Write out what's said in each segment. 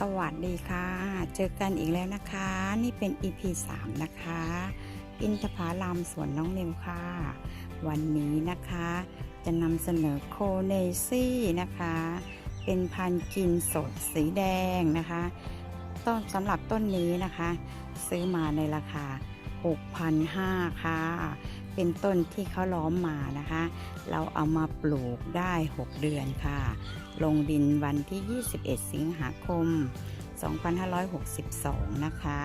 สวัสดีค่ะ เจอกันอีกแล้วนะคะ นี่เป็น EP 3 นะคะ อินทผลามสวนน้องนิวค่ะ วันนี้นะคะ จะนำเสนอโคเนซี่นะคะ เป็นพันธุ์กินสดสีแดงนะคะ ต้นสำหรับต้นนี้นะคะ ซื้อมาในราคา 6,500ค่ะ เป็นต้นที่เขาล้อมมานะคะ เราเอามาปลูกได้ 6 เดือนค่ะ ลงดินวันที่ 21 สิงหาคม 2562 นะคะ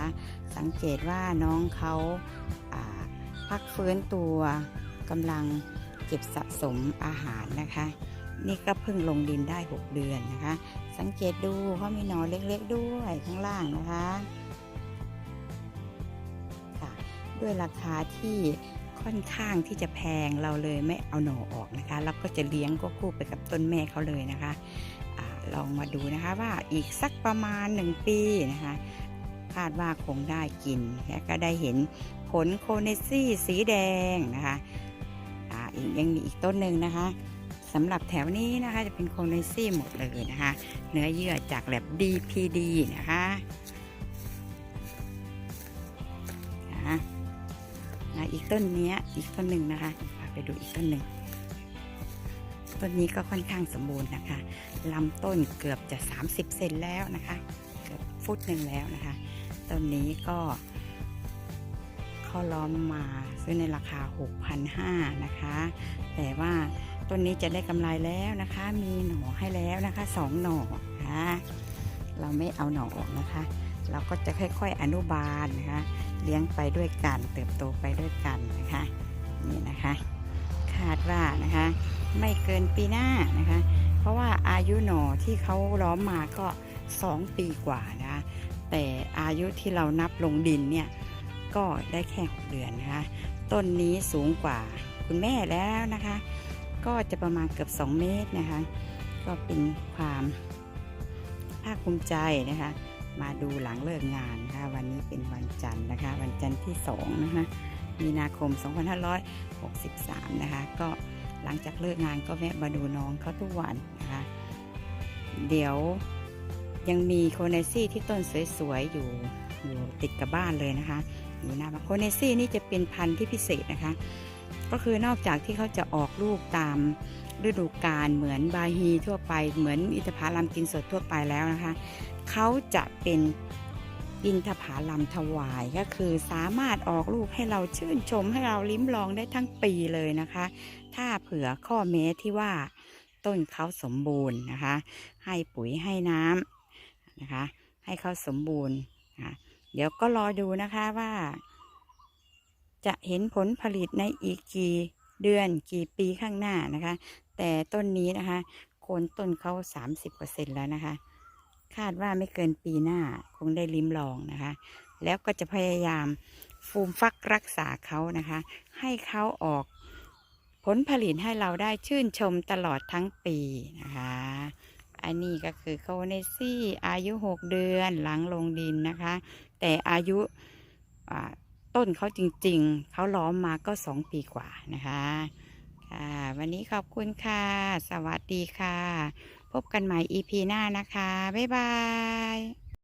สังเกตว่าน้องเขาาพักฟื้นตัวกำลังเก็บสะสมอาหารนะคะ นี่ก็เพิ่งลงดินได้ 6 เดือนนะคะ สังเกตดูเขามีหนอนเล็กๆด้วยข้างล่างนะคะด้วยราคาที่ ค่อนข้างที่จะแพงเราเลยไม่เอาหน่อออกนะคะแล้วก็จะเลี้ยงก็คู่ไปกับต้นแม่เขาเลยนะคะอาลองมาดูนะคะว่าอีกสักประมาณ 1 ปีนะคะคาดว่าคงได้กินและก็ได้เห็นผลโคเนซี่สีแดงนะคะอ่าอีกยังมีอีกต้นหนึ่งนะคะสำหรับแถวนี้นะคะจะเป็นโคเนซี่หมดเลยนะคะ เนื้อเยื่อจากแลบ DPD นะคะ ต้นนี้อีกต้นหนึ่งนะคะพาไปดูอีกต้นหนึ่งต้นนี้ก็ค่อนข้างสมบูรณ์นะคะลำต้นเกือบจะ 30 เซนแล้วนะคะ เกือบฟุตหนึ่งแล้วนะคะ ต้นนี้ก็เขาล้อมมาซื้อในราคา 6,500นะคะ แต่ว่าต้นนี้จะได้กำไรแล้วนะคะ มีหน่อให้แล้วนะคะสองหน่อนะคะเราไม่เอาหน่อออกนะคะ เราก็จะค่อย ๆ อนุบาลนะคะ เลี้ยงไปด้วยกัน เติบโตไปด้วยกันนะคะ นี่นะคะ คาดว่านะคะ ไม่เกินปีหน้านะคะ เพราะว่าอายุหนอที่เขาล้อมมาก็ 2 ปีกว่านะคะ แต่อายุที่เรานับลงดินเนี่ย ก็ได้แค่6เดือนนะคะ ต้นนี้สูงกว่าคุณแม่แล้วนะคะ ก็จะประมาณเกือบ 2 เมตรนะคะ ก็เป็นความภาคภูมิใจนะคะ มาดูหลังเลิกงานนะคะวันนี้เป็นวันจันทร์นะคะ วันจันทร์ที่2นะคะมีนาคม 2563 นะคะ ก็หลังจากเลิกงานก็แวะมาดูน้องเขาทุกวันนะคะ เดี๋ยวยังมีโคเนซี่ที่ต้นสวยๆ อยู่อยู่ติดกับบ้านเลยนะคะอยู่หน้าบ้านโคเนซี่นี่จะเป็นพันธุ์ที่พิเศษนะคะ ก็คือนอกจากที่เขาจะออกลูกตามฤดูกาลเหมือนบาฮีทั่วไปเหมือนอินทผลัมกินสดทั่วไปแล้วนะคะ เขาจะเป็นอินทผลัมถวายก็คือสามารถออกลูกให้เราชื่นชมให้เราลิ้มลองได้ทั้งปีเลยนะคะ ถ้าเผื่อข้อแม้ที่ว่าต้นเขาสมบูรณ์นะคะ ให้ปุ๋ยให้น้ำนะคะ ให้เขาสมบูรณ์นะะเดี๋ยวก็รอดูนะคะว่า จะเห็นผลผลิตในอีกกี่เดือนกี่ปีข้างหน้านะคะ แต่ต้นนี้นะคะ โคนต้นเขา 30%แล้วนะคะ คาดว่าไม่เกินปีหน้าคงได้ลิ้มลองนะคะ แล้วก็จะพยายามฟูมฟักรักษาเขานะคะ ให้เขาออกผลผลิตให้เราได้ชื่นชมตลอดทั้งปีนะคะ อันนี้ก็คือโคเนซี่อายุ 6 เดือนหลังลงดินนะคะ แต่อายุต้นเขาจริงๆ เขาล้อมมาก็ 2 ปีกว่านะคะ ค่ะ วันนี้ขอบคุณค่ะ สวัสดีค่ะ พบกันใหม่ EP หน้านะคะ บ๊ายบาย